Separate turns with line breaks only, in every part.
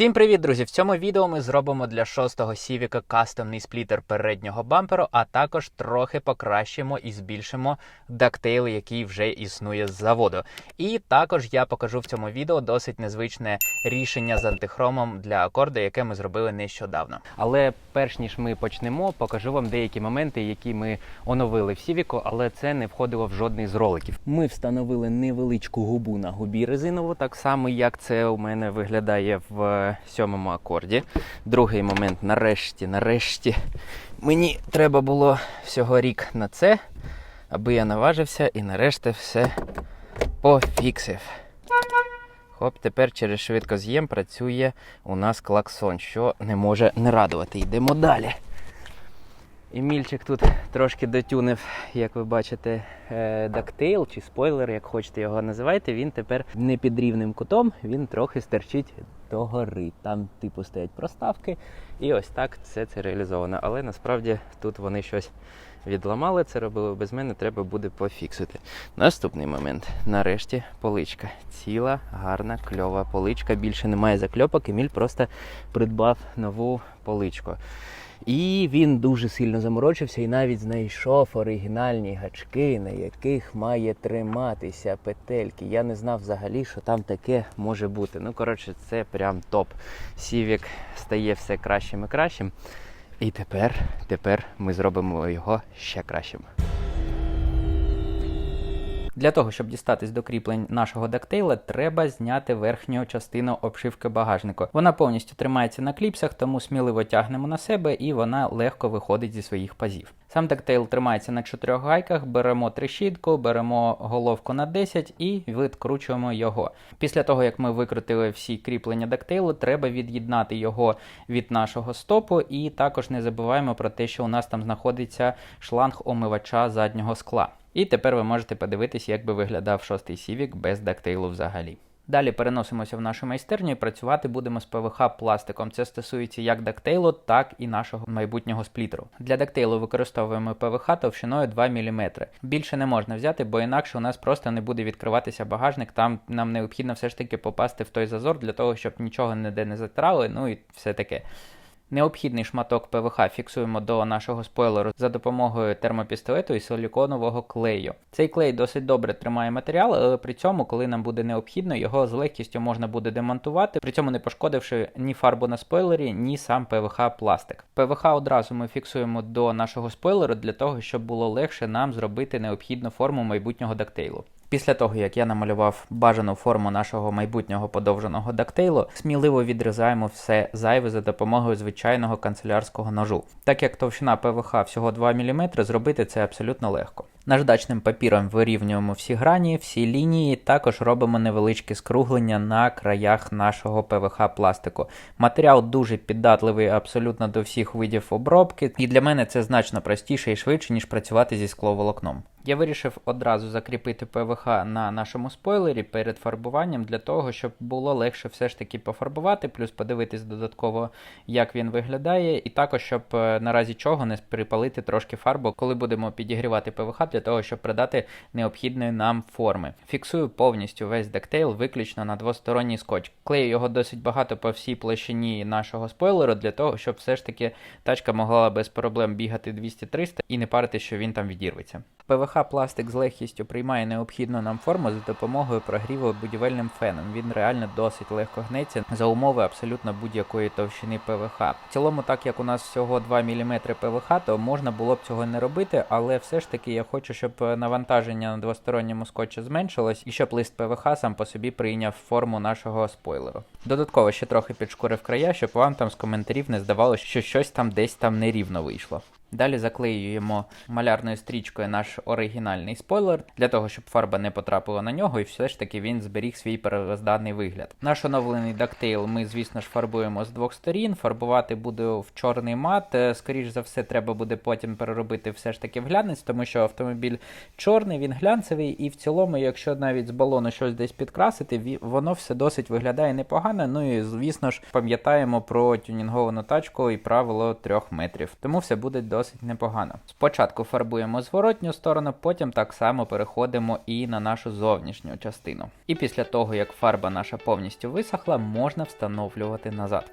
Всім привіт, друзі! В цьому відео ми зробимо для шостого Civic кастомний сплітер переднього бамперу, а також трохи покращимо і збільшимо дактейл, який вже існує з заводу. І також я покажу в цьому відео досить незвичне рішення з антихромом для акорду, яке ми зробили нещодавно. Але перш ніж ми почнемо, покажу вам деякі моменти, які ми оновили в Civic, але це не входило в жодний з роликів. Ми встановили невеличку губу на губі резинову, так само як це у мене виглядає в сьомому акорді. Другий момент, нарешті, нарешті, мені треба було всього рік на це, аби я наважився і нарешті все пофіксив. Хоп, тепер через швидкоз'єм працює у нас клаксон, що не може не радувати. Йдемо далі. Емільчик тут трошки дотюнив, як ви бачите, е, дактейл чи спойлер, як хочете його називайте. Він тепер не під рівним кутом, він трохи стерчить догори. Там, типу, стоять проставки, і ось так все це реалізовано. Але насправді тут вони щось відламали, це робили без мене, треба буде пофіксити. Наступний момент. Нарешті поличка. Ціла, гарна, кльова поличка. Більше немає закльопок. Еміль просто придбав нову поличку. І він дуже сильно заморочився і навіть знайшов оригінальні гачки, на яких має триматися петельки. Я не знав взагалі, що там таке може бути. Ну, коротше, це прям топ. Сівік стає все кращим і кращим. І тепер, тепер ми зробимо його ще кращим. Для того, щоб дістатись до кріплень нашого дактейла, треба зняти верхню частину обшивки багажнику. Вона повністю тримається на кліпсах, тому сміливо тягнемо на себе і вона легко виходить зі своїх пазів. Сам дактейл тримається на чотирьох гайках, беремо трещітку, беремо головку на 10 і відкручуємо його. Після того, як ми викрутили всі кріплення дактейлу, треба від'єднати його від нашого стопу, і також не забуваємо про те, що у нас там знаходиться шланг омивача заднього скла. І тепер ви можете подивитись, як би виглядав шостий Civic без дактейлу взагалі. Далі переносимося в нашу майстерню і працювати будемо з ПВХ пластиком. Це стосується як дактейлу, так і нашого майбутнього сплітеру. Для дактейлу використовуємо ПВХ товщиною 2 мм. Більше не можна взяти, бо інакше у нас просто не буде відкриватися багажник. Там нам необхідно все ж таки попасти в той зазор для того, щоб нічого ніде не затирали, ну і все таке. Необхідний шматок ПВХ фіксуємо до нашого спойлеру за допомогою термопістолету і силіконового клею. Цей клей досить добре тримає матеріал, але при цьому, коли нам буде необхідно, його з легкістю можна буде демонтувати, при цьому не пошкодивши ні фарбу на спойлері, ні сам ПВХ пластик. ПВХ одразу ми фіксуємо до нашого спойлеру для того, щоб було легше нам зробити необхідну форму майбутнього дактейлу. Після того, як я намалював бажану форму нашого майбутнього подовженого дактейлу, сміливо відрізаємо все зайве за допомогою звичайного канцелярського ножу. Так як товщина ПВХ всього 2 мм, зробити це абсолютно легко. Наждачним папіром вирівнюємо всі грані, всі лінії, також робимо невеличкі скруглення на краях нашого ПВХ пластику. Матеріал дуже піддатливий абсолютно до всіх видів обробки, і для мене це значно простіше і швидше, ніж працювати зі скловолокном. Я вирішив одразу закріпити ПВХ на нашому спойлері перед фарбуванням для того, щоб було легше все ж таки пофарбувати, плюс подивитись додатково, як він виглядає, і також, щоб наразі чого не припалити трошки фарбу, коли будемо підігрівати ПВХ для того, щоб придати необхідної нам форми. Фіксую повністю весь дектейл виключно на двосторонній скотч. Клею його досить багато по всій площині нашого спойлеру, для того, щоб все ж таки тачка могла без проблем бігати 200-300 і не парити, що він там відірветься. ПВХ пластик з легкістю приймає необхідну нам форму за допомогою прогріву будівельним феном. Він реально досить легко гнеться за умови абсолютно будь-якої товщини ПВХ. В цілому, так як у нас всього 2 мм ПВХ, то можна було б цього не робити, але все ж таки я хочу, щоб навантаження на двосторонньому скотчі зменшилось і щоб лист ПВХ сам по собі прийняв форму нашого спойлеру. Додатково ще трохи підшкурив края, щоб вам там з коментарів не здавалося, що щось там десь там нерівно вийшло. Далі заклеюємо малярною стрічкою наш оригінальний спойлер, для того, щоб фарба не потрапила на нього, і все ж таки він зберіг свій первозданний вигляд. Наш оновлений дактейл ми, звісно ж, фарбуємо з двох сторін. Фарбувати буду в чорний мат. Е, Скоріш за все, треба буде потім переробити все ж таки в глянець, тому що автомобіль чорний, він глянцевий, і в цілому, якщо навіть з балону щось десь підкрасити, воно все досить виглядає непогано. Ну і звісно ж, пам'ятаємо про тюнінговану тачку і правило трьох метрів. Тому все буде до досить непогано. Спочатку фарбуємо зворотню сторону, потім так само переходимо і на нашу зовнішню частину. І після того, як фарба наша повністю висохла, можна встановлювати назад.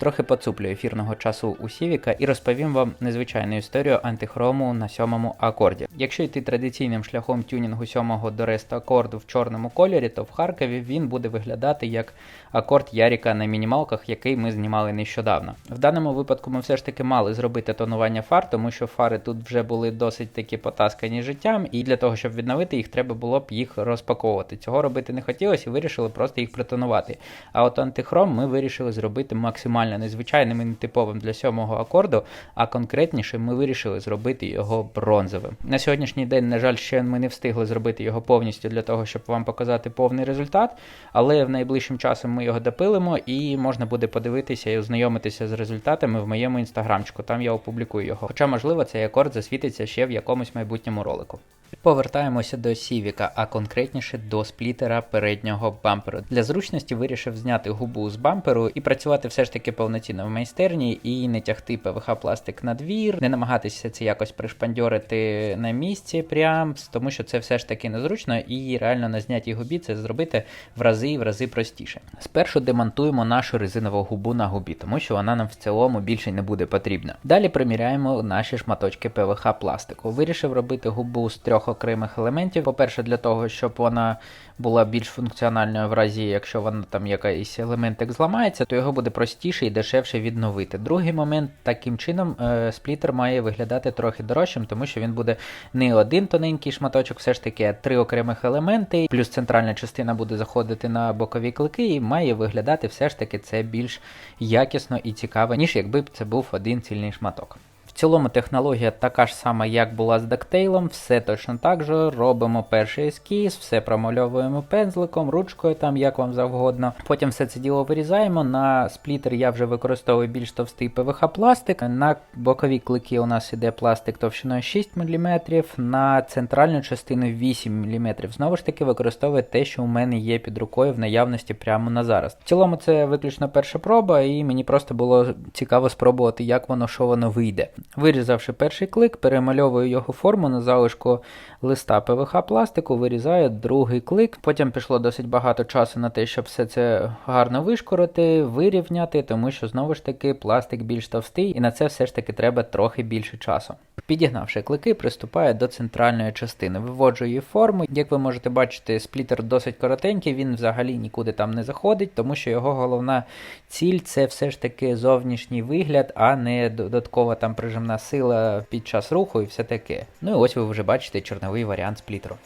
Трохи поцуплю ефірного часу у Сівіка і розповім вам незвичайну історію антихрому на сьомому акорді. Якщо йти традиційним шляхом тюнінгу сьомого до рест акорду в чорному кольорі, то в Харкові він буде виглядати як акорд Яріка на мінімалках, який ми знімали нещодавно. В даному випадку ми все ж таки мали зробити тонування фар, тому що фари тут вже були досить таки потаскані життям, і для того, щоб відновити їх, треба було б їх розпаковувати. Цього робити не хотілося і вирішили просто їх притонувати. А от антихром ми вирішили зробити максимально незвичайним і нетиповим для сьомого акорду, а конкретніше ми вирішили зробити його бронзовим. На сьогоднішній день, на жаль, ще ми не встигли зробити його повністю для того, щоб вам показати повний результат, але в найближчим часом ми його допилимо і можна буде подивитися і ознайомитися з результатами в моєму інстаграмчику. Там я опублікую його. Хоча, можливо, цей акорд засвітиться ще в якомусь майбутньому ролику. Повертаємося до Сівіка, а конкретніше до сплітера переднього бамперу. Для зручності вирішив зняти губу з бамперу і працювати все ж таки повноцінно в майстерні і не тягти ПВХ пластик на двір, не намагатися це якось пришпандьорити на місці, прям тому що це все ж таки незручно, і реально на знятій губі це зробити в рази і в рази простіше. Спершу демонтуємо нашу резинову губу на губі, тому що вона нам в цілому більше не буде потрібна. Далі приміряємо наші шматочки ПВХ пластику. Вирішив робити губу з трьох окремих елементів. По-перше, для того, щоб вона була більш функціональною в разі, якщо вона там якийсь елементик зламається, то його буде простіше і дешевше відновити. Другий момент, таким чином, е, сплітер має виглядати трохи дорожчим, тому що він буде не один тоненький шматочок, все ж таки а три окремих елементи, плюс центральна частина буде заходити на бокові клики, і має виглядати все ж таки це більш якісно і цікаво, ніж якби це був один цільний шматок. Цілому технологія така ж сама, як була з дактейлом, все точно так же. Робимо перший ескіз, все промальовуємо пензликом, ручкою, там як вам завгодно. Потім все це діло вирізаємо. На сплітер я вже використовую більш товстий ПВХ пластик. На бокові клики у нас іде пластик товщиною 6 мм, на центральну частину 8 мм. Знову ж таки, використовую те, що у мене є під рукою в наявності прямо на зараз. В цілому це виключно перша проба, і мені просто було цікаво спробувати, як воно що воно вийде. Вирізавши перший клик, перемальовую його форму на залишку листа ПВХ пластику, вирізаю другий клик. Потім пішло досить багато часу на те, щоб все це гарно вишкорити, вирівняти, тому що знову ж таки пластик більш товстий, і на це все ж таки треба трохи більше часу. Підігнавши клики, приступаю до центральної частини. Виводжу її форму. Як ви можете бачити, сплітер досить коротенький, він взагалі нікуди там не заходить, тому що його головна ціль це все ж таки зовнішній вигляд, а не додаткова там прижимна сила під час руху і все таке. Ну і ось ви вже бачите чорновий варіант сплітеру.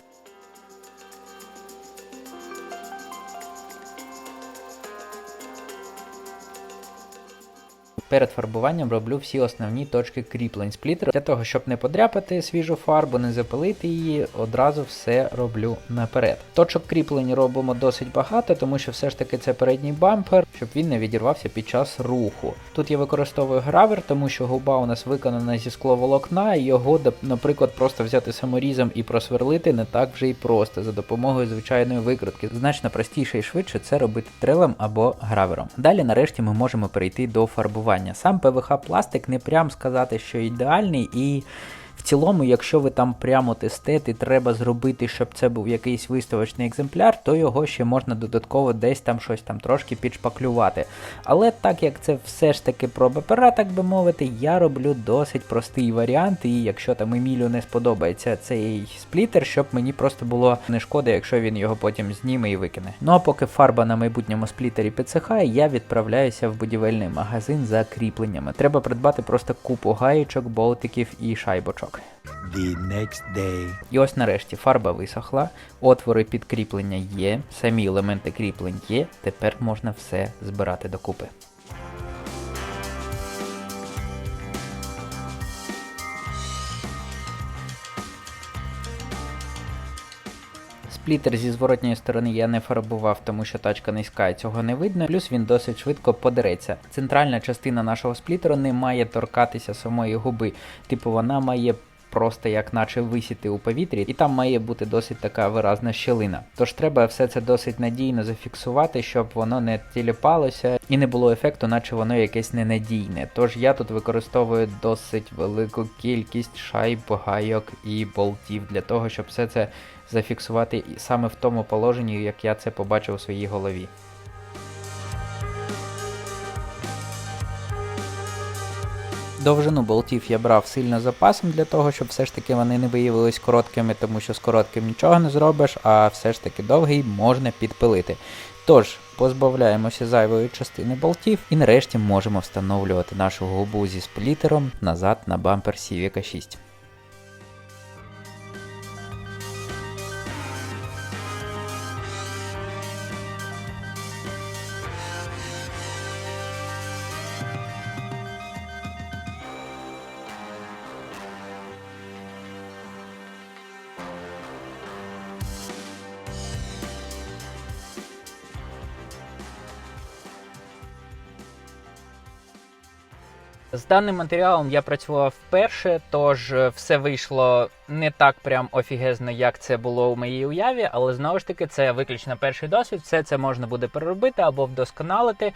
Перед фарбуванням роблю всі основні точки кріплень сплітеру. Для того, щоб не подряпати свіжу фарбу, не запилити її, одразу все роблю наперед. Точок кріплень робимо досить багато, тому що все ж таки це передній бампер, щоб він не відірвався під час руху. Тут я використовую гравер, тому що губа у нас виконана зі скловолокна, і його, наприклад, просто взяти саморізом і просверлити не так вже і просто за допомогою звичайної викрутки. Значно простіше і швидше це робити трелем або гравером. Далі, нарешті, ми можемо перейти до фарбування. Сам ПВХ пластик не прям сказати, що ідеальний, і цілому, якщо ви там прямо тестите, треба зробити, щоб це був якийсь виставочний екземпляр, то його ще можна додатково десь там щось там трошки підшпаклювати. Але так як це все ж таки проба пера, так би мовити, я роблю досить простий варіант, і якщо там Емілю не сподобається цей сплітер, щоб мені просто було не шкода, якщо він його потім зніме і викине. Ну а поки фарба на майбутньому сплітері підсихає, я відправляюся в будівельний магазин за кріпленнями. Треба придбати просто купу гаєчок, болтиків і шайбочок.
The next day.
І ось нарешті фарба висохла, отвори підкріплення є, самі елементи кріплень є, тепер можна все збирати докупи. Сплітер зі зворотньої сторони я не фарбував, тому що тачка низька і цього не видно, плюс він досить швидко подереться. Центральна частина нашого сплітеру не має торкатися самої губи, типу вона має просто як наче висіти у повітрі, і там має бути досить така виразна щелина. Тож треба все це досить надійно зафіксувати, щоб воно не тіліпалося і не було ефекту, наче воно якесь ненадійне. Тож я тут використовую досить велику кількість шайб, гайок і болтів для того, щоб все це зафіксувати саме в тому положенні, як я це побачив у своїй голові. Довжину болтів я брав сильно запасом для того, щоб все ж таки вони не виявились короткими, тому що з коротким нічого не зробиш, а все ж таки довгий можна підпилити. Тож, позбавляємося зайвої частини болтів і нарешті можемо встановлювати нашу губу зі сплітером назад на бампер Civic 6. З даним матеріалом я працював вперше, тож е, все вийшло не так прям офігезно, як це було у моїй уяві, але знову ж таки це виключно перший досвід. Все це можна буде переробити або вдосконалити. Е,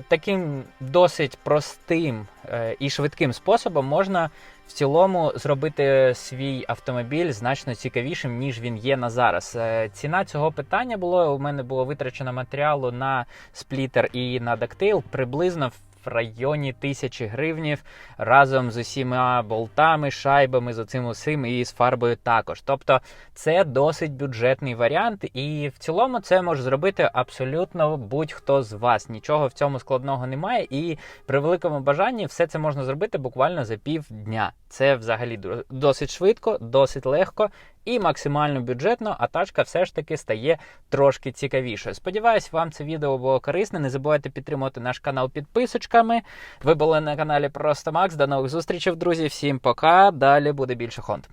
таким досить простим е, і швидким способом можна в цілому зробити свій автомобіль значно цікавішим, ніж він є на зараз. Е, ціна цього питання було у мене було витрачено матеріалу на сплітер і на дактейл приблизно в районі тисячі гривнів разом з усіма болтами, шайбами, з оцим усім і з фарбою також. Тобто це досить бюджетний варіант, і в цілому це може зробити абсолютно будь-хто з вас. Нічого в цьому складного немає, і при великому бажанні все це можна зробити буквально за півдня. Це взагалі до- досить швидко, досить легко і максимально бюджетно, а тачка все ж таки стає трошки цікавішою. Сподіваюсь, вам це відео було корисне. Не забувайте підтримувати наш канал підписочками. Ви були на каналі Просто Макс. До нових зустрічей, друзі. Всім пока. Далі буде більше хонд.